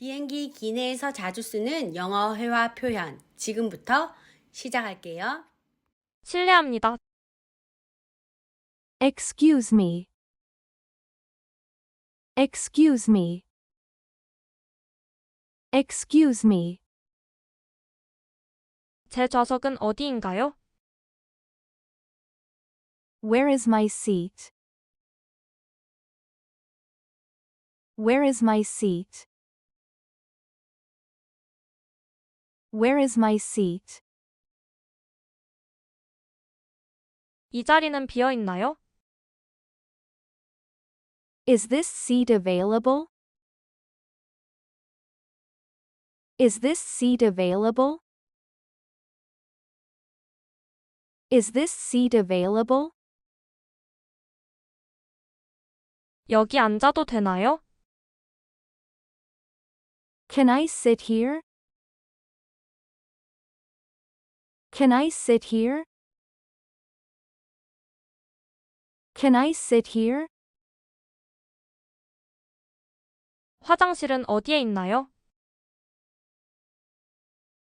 비행기 기내에서 자주 쓰는 영어 회화 표현. 지금부터 시작할게요. 실례합니다. Excuse me. Excuse me. Excuse me. 제 좌석은 어디인가요? Where is my seat? Where is my seat? Where is my seat? 이 자리는 비어 있나요? Is this seat available? Is this seat available? Is this seat available? 여기 앉아도 되나요? Can I sit here? Can I sit here? Can I sit here? 화장실은 어디에 있나요?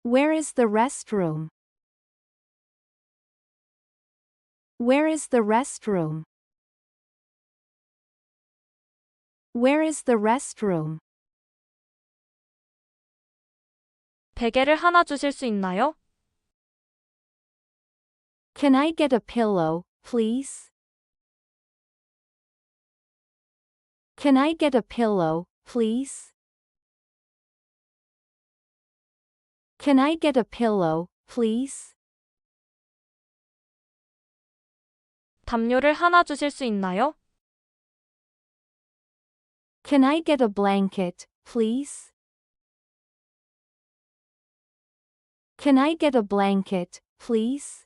Where is the restroom? Where is the restroom? Where is the restroom? 베개를 하나 주실 수 있나요? Can I get a pillow, please? Can I get a pillow, please? Can I get a pillow, please? 담요를 하나 주실 수 있나요? Can I get a blanket, please? Can I get a blanket, please?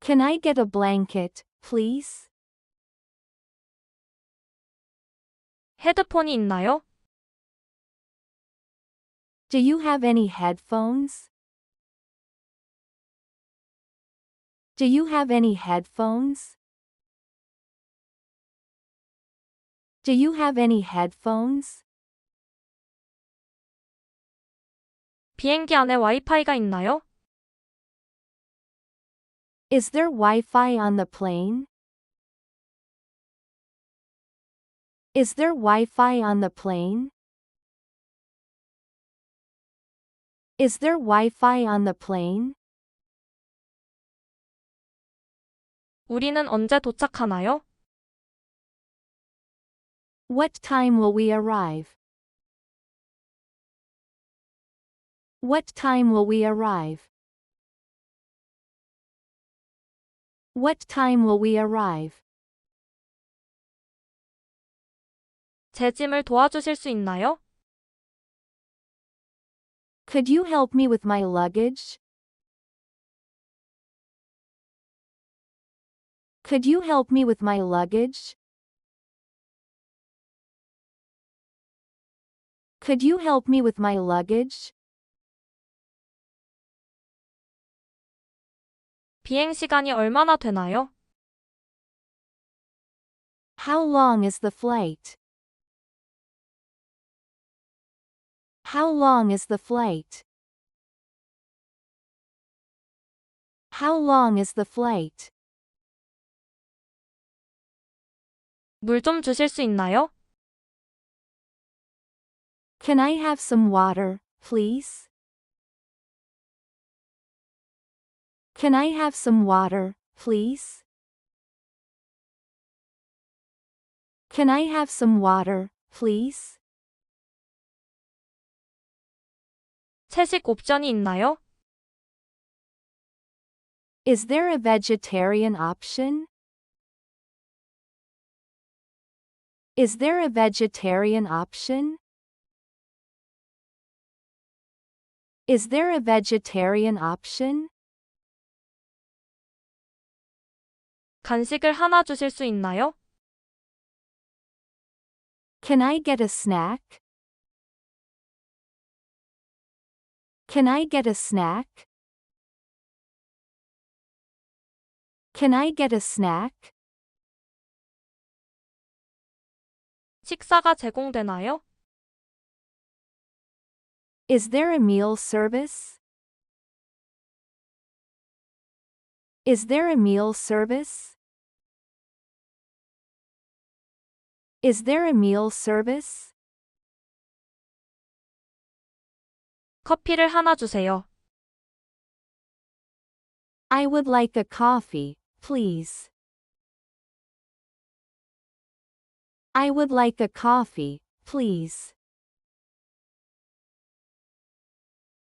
Can I get a blanket, please? 헤드폰이 있나요? Do you have any headphones? Do you have any headphones? Do you have any headphones? 비행기 안에 와이파이가 있나요? Is there Wi-Fi on the plane? Is there Wi-Fi on the plane? Is there Wi-Fi on the plane? 우리는 언제 도착하나요? What time will we arrive? What time will we arrive? What time will we arrive? 제 짐을 도와주실 수 있나요? Could you help me with my luggage? Could you help me with my luggage? Could you help me with my luggage? 비행 시간이 얼마나 되나요? How long is the flight? How long is the flight? How long is the flight? 물 좀 주실 수 있나요? Can I have some water, please? Can I have some water, please? Can I have some water, please? 채식 옵션이 있나요? Is there a vegetarian option? Is there a vegetarian option? Is there a vegetarian option? 간식을 하나 주실 수 있나요? Can I get a snack? Can I get a snack? Can I get a snack? 식사가 제공되나요? Is there a meal service? Is there a meal service? Is there a meal service? 커피를 하나 주세요. I would like a coffee, please. I would like a coffee, please.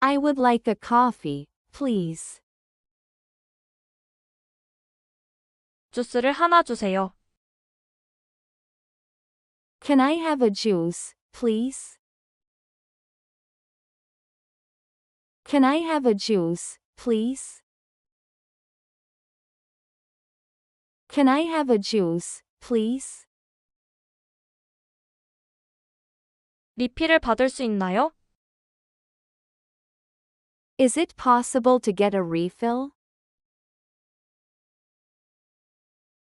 I would like a coffee, please. 주스를 하나 주세요. Can I have a juice, please? Can I have a juice, please? Can I have a juice, please? 리필을 받을 수 있나요? Is it possible to get a refill?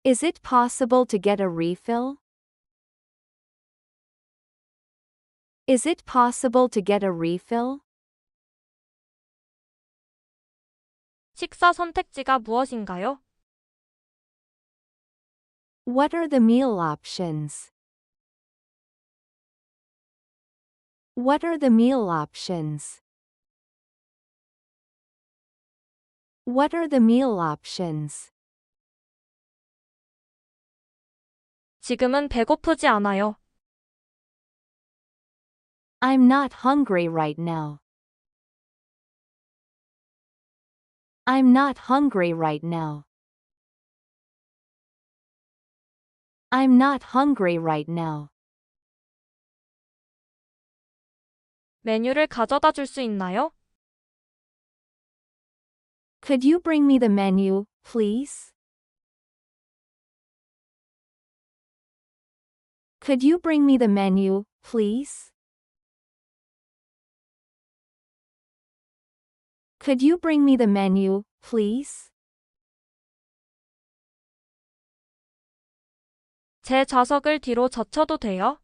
Is it possible to get a refill? Is it possible to get a refill? 식사 선택지가 무엇인가요? What are the meal options? What are the meal options? What are the meal options? 지금은 배고프지 않아요. I'm not hungry right now. I'm not hungry right now. I'm not hungry right now. 메뉴를 가져다 줄 수 있나요? Could you bring me the menu, please? Could you bring me the menu, please? Could you bring me the menu, please? 제 좌석을 뒤로 젖혀도 돼요?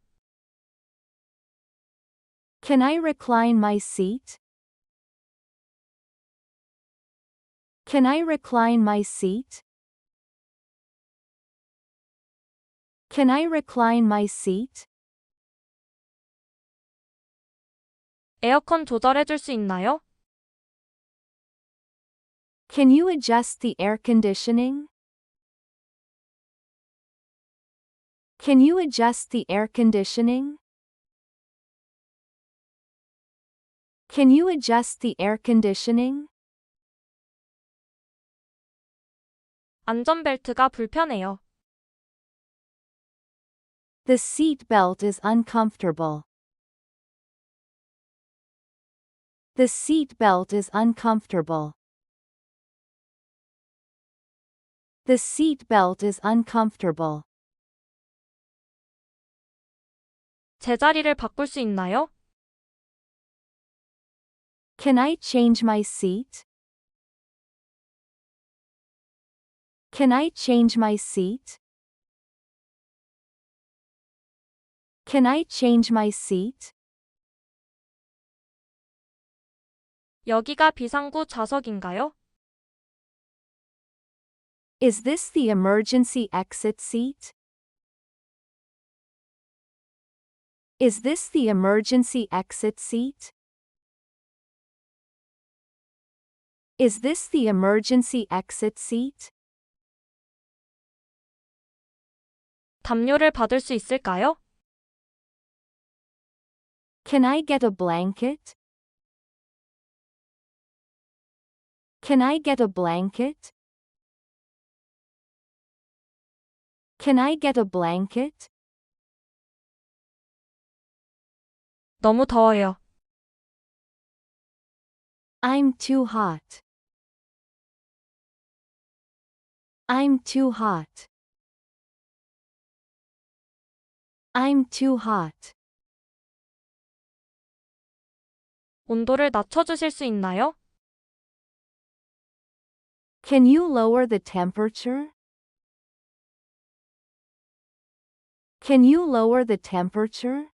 Can I recline my seat? Can I recline my seat? Can I recline my seat? 에어컨 조절해 줄 수 있나요? Can you adjust the air conditioning? Can you adjust the air conditioning? Can you adjust the air conditioning? 안전벨트가 불편해요. The seat belt is uncomfortable. The seat belt is uncomfortable. The seat belt is uncomfortable. 제 자리를 바꿀 수 있나요? Can I change my seat? Can I change my seat? Can I change my seat? 여기가 비상구 좌석인가요? Is this the emergency exit seat? Is this the emergency exit seat? Is this the emergency exit seat? 담요를 받을 수 있을까요? Can I get a blanket? Can I get a blanket? Can I get a blanket? 너무 더워요. I'm too hot. I'm too hot. I'm too hot. 온도를 낮춰주실 수 있나요? Can you lower the temperature? Can you lower the temperature?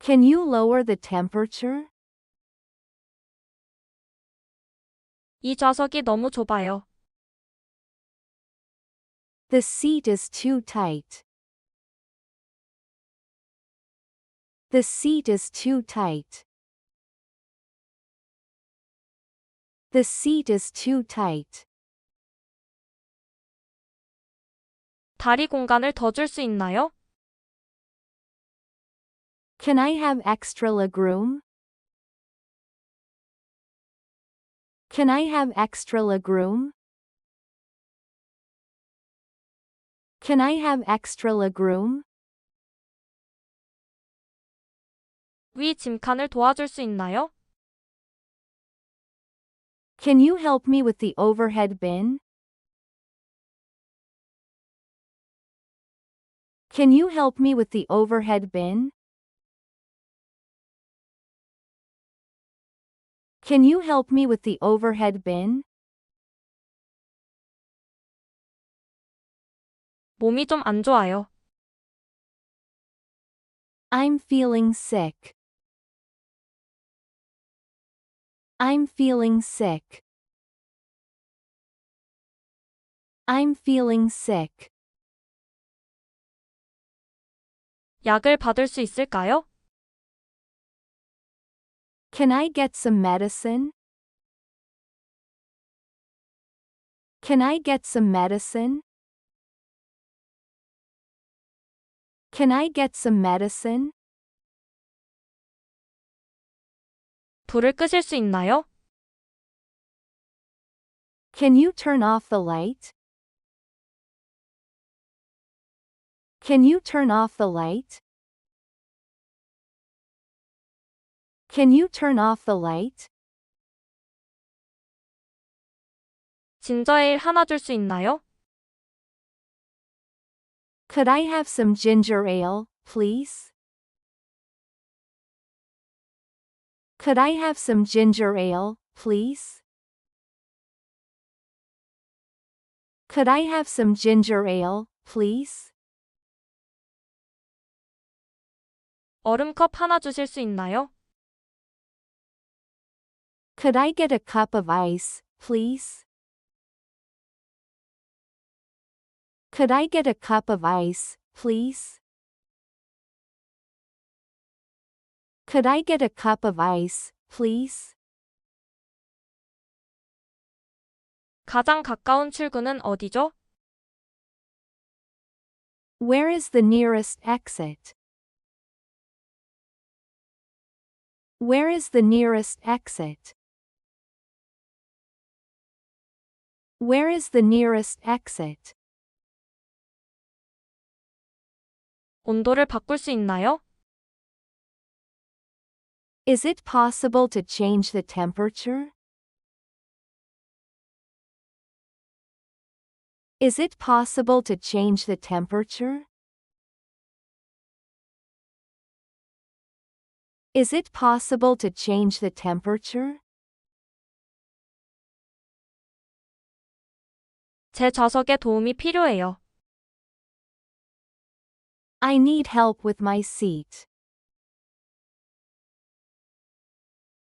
Can you lower the temperature? 이 좌석이 너무 좁아요. The seat is too tight. The seat is too tight. The seat is too tight. 다리 공간을 더 줄 수 있나요? Can I have extra legroom? Can I have extra legroom? Can I have extra legroom? 위 짐칸을 도와줄 수 있나요? Can you help me with the overhead bin? Can you help me with the overhead bin? Can you help me with the overhead bin? 몸이 좀 안 좋아요. I'm feeling sick. I'm feeling sick. I'm feeling sick. 약을 받을 수 있을까요? Can I get some medicine? Can I get some medicine? Can I get some medicine? 불을 끄실 수 있나요? Can you turn off the light? Can you turn off the light? Can you turn off the light? 진저에일 하나 줄 수 있나요? Could I have some ginger ale, please? Could I have some ginger ale, please? Could I have some ginger ale, please? 얼음컵 하나 주실 수 있나요? Could I get a cup of ice, please? Could I get a cup of ice, please? Could I get a cup of ice, please? 가장 가까운 출구는 어디죠? Where is the nearest exit? Where is the nearest exit? Where is the nearest exit? 온도를 바꿀 수 있나요? Is it possible to change the temperature? Is it possible to change the temperature? Is it possible to change the temperature? 제 좌석에 도움이 필요해요. I need help with my seat.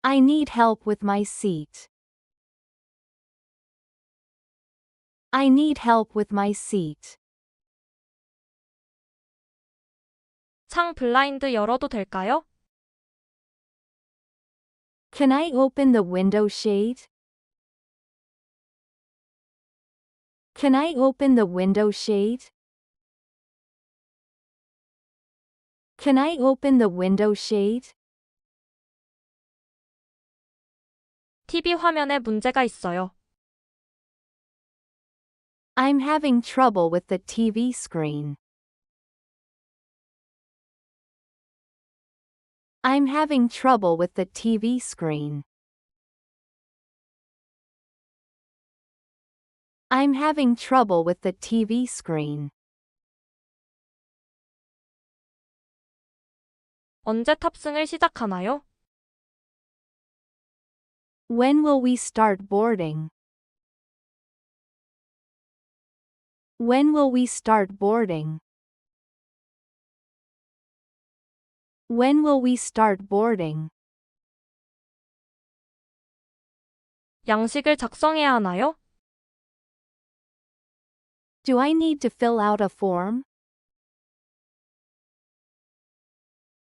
I need help with my seat. I need help with my seat. 창 블라인드 열어도 될까요? Can I open the window shade? Can I open the window shade? Can I open the window shade? TV 화면에 문제가 있어요. I'm having trouble with the TV screen. I'm having trouble with the TV screen. I'm having trouble with the TV screen. 언제 탑승을 시작하나요? When will we start boarding? When will we start boarding? When will we start boarding? 양식을 작성해야 하나요? Do I need to fill out a form?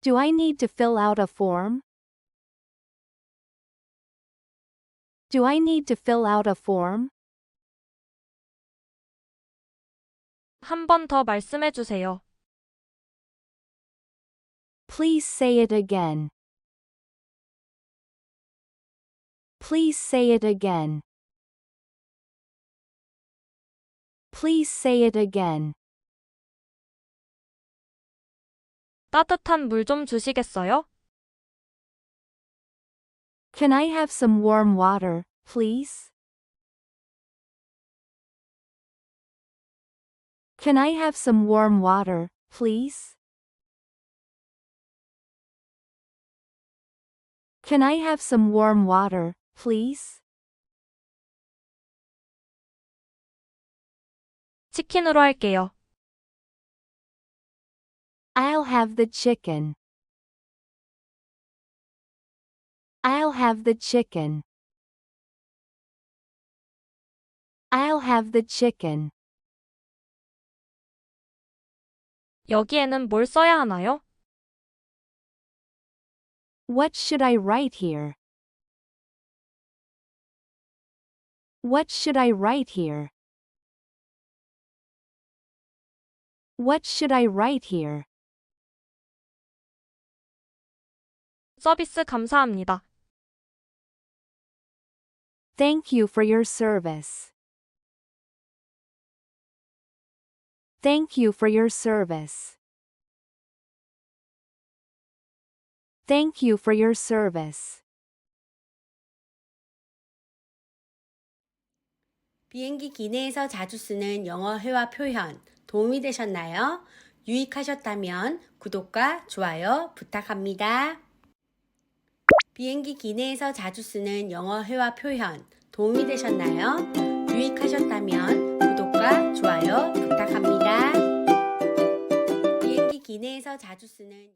Do I need to fill out a form? Do I need to fill out a form? 한 번 더 말씀해 주세요. Please say it again. Please say it again. Please say it again. 따뜻한 물 좀 주시겠어요? Can I have some warm water, please? Can I have some warm water, please? Can I have some warm water, please? 치킨으로 할게요. I'll have the chicken. I'll have the chicken. I'll have the chicken. 여기에는 뭘 써야 하나요? What should I write here? What should I write here? What should I write here? 서비스 감사합니다. Thank you for your service. Thank you for your service. Thank you for your service. 비행기 기내에서 자주 쓰는 영어 회화 표현 도움이 되셨나요? 유익하셨다면 구독과 좋아요 부탁합니다. 비행기 기내에서 자주 쓰는 영어 회화 표현 도움이 되셨나요? 유익하셨다면 구독과 좋아요 부탁합니다. 비행기 기내에서 자주 쓰는